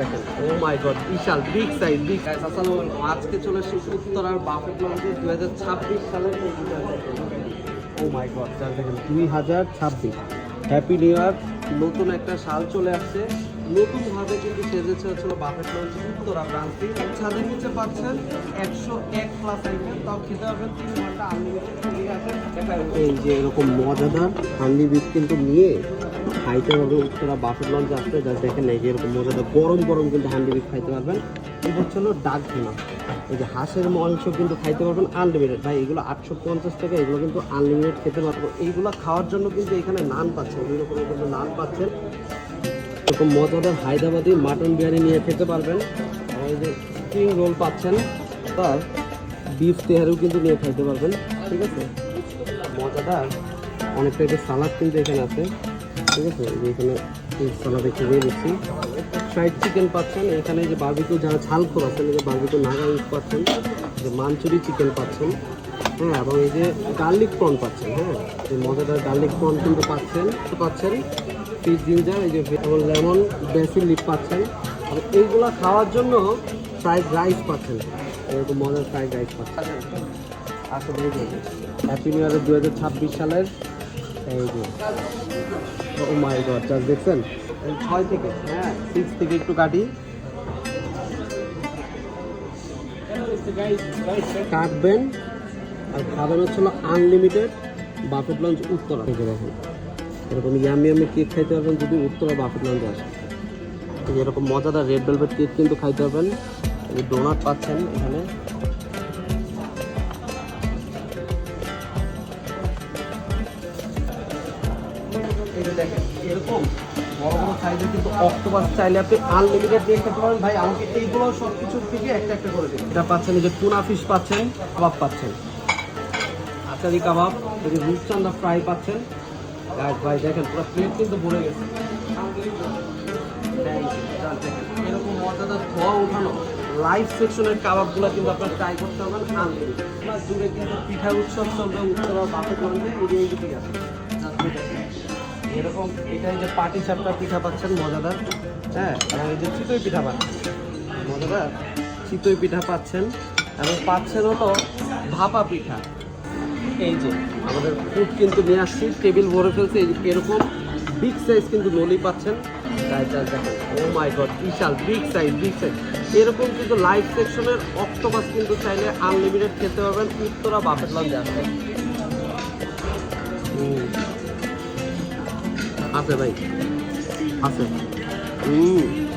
দেখেন oh my god বিশাল big size big size আজকে চলে এসেছি উত্তরার বাফেট লঞ্চে দুই হাজার ছাব্বিশ সালের ও মাই গড যার দেখেন, দুই হাজার ছাব্বিশ। হ্যাপি নিউ ইয়ার নতুন একটা সাল চলে আসছে। নতুনভাবে কিন্তু সেজেছে হচ্ছিল বাফেট লঞ্চ উত্তরা ব্রাঞ্চটি ছাদের নিচে পাচ্ছেন একশো এক প্লাস আইটেম তাও খেতে পারবেন তিন ঘণ্টা আনলিমিটেড এই যে এরকম মজাদার বিট কিন্তু নিয়ে খাইতে হবে, উত্তরা বাফেট লঞ্চ আসতে যা দেখেন এই যে এরকম মজাদার গরম গরম কিন্তু হান্ডি খাইতে পারবেন। এই হচ্ছে হলো ডাক ভেনা। এই যে হাঁসের মাংস কিন্তু খাইতে পারবেন আনলিমিটেড ভাই, এগুলো আটশো পঞ্চাশ টাকা, এগুলো কিন্তু আনলিমিটেড খেতে পারব এইগুলো খাওয়ার জন্য কিন্তু এখানে নান পাচ্ছেন, বিভিন্ন রকমের কিন্তু নান পাচ্ছেন। এরকম মজাদার হায়দ্রাবাদি মাটন বিরিয়ানি নিয়ে খেতে পারবেন। এই যে স্প্রিং রোল পাচ্ছেন, তার বিফ তেহারিও কিন্তু নিয়ে খাইতে পারবেন। ঠিক আছে? মজাদার অনেক টাইপের সালাদ কিন্তু এখানে আছে। ঠিক আছে এখানে সালাদ দিয়ে দিচ্ছি। ফ্রাইড চিকেন পাচ্ছেন, এখানে যে বার্বিকিউ যারা ঝাল খোর আছেন যে বার্বিকিউ নাগা ইউজ পাচ্ছেন, যে মাঞ্চুরি চিকেন পাচ্ছেন হ্যাঁ এবং এই যে গার্লিক প্রন পাচ্ছেন হ্যাঁ এই মজাদার গার্লিক প্রন কিন্তু পাচ্ছেন পাচ্ছেন। ফিশ জিঞ্জার এই যে এবং লেমন বেসিল লিপ পাচ্ছেন। আর এইগুলা খাওয়ার জন্য ফ্রাইড রাইস পাচ্ছেন। এরকম মজার ফ্রাইড রাইস পাচ্ছেন। আসলে হ্যাপি নিউ ইয়ারের দু হাজার ছাব্বিশ সালের এই ও মাই গড জাস্ট দেখছেন? ছয় থেকে হ্যাঁ সিক্স থেকে একটু কাটি। কাটবেন, আর খাবেন হচ্ছে আনলিমিটেড বাফেট লঞ্চ উত্তরা। থেকে দেখেন, এরকম ইয়ামি ইয়ামি কেক খাইতে পারবেন, যদি উত্তরা বাফেট লঞ্চে আসে। এরকম মজাদার রেড ভেলভেট কেক কিন্তু খাইতে পারবেন। ডোনাট পাচ্ছেন এখানে। যে দেখেন, এরকম বড় বড় সাইজের কিন্তু অক্টোপাস চাইলে আপনি আনলিমিটেড দিয়ে পারেন। ভাই আমাকে এইগুলো সব কিছুর থেকে একটা একটা করে দিন এটা পাচ্ছেন এই যে টুনা ফিশ পাচ্ছেন, কাবাব পাচ্ছেন। আচারি কাবাব, এই রূপচান্দা ফ্রাই পাচ্ছেন। গাইস ভাই, দেখেন পুরো প্লেট কিন্তু ভরে গেছে। আপনার ট্রাই করতে হবেন আনলিমিটেড পিঠা উৎসব চলবে, উৎসব বাপে করবে এই যে আছে। এরকম এটা যে পাটি চাপটা পিঠা পাচ্ছেন, মজাদার। হ্যাঁ এই যে চিতই পিঠা পাচ্ছেন মজাদার। চিতই পিঠা পাচ্ছেন। এবং পাচ্ছেনও তো ভাপা পিঠা। এই যে, আমাদের ফুড কিন্তু নিয়ে আসছি টেবিল ভরে ফেলছে এরকম বিগ সাইজ কিন্তু নলি পাচ্ছেন। ও মাই গড বিশাল বিগ সাইজ বিগ সাইজ এরকম কিন্তু লাইভ সেকশনের অক্টোপাস কিন্তু চাইলে আনলিমিটেড খেতে পারবেন, উত্তরা বাফেট লঞ্চ হুম। আছে ভাই। আছে। হুম।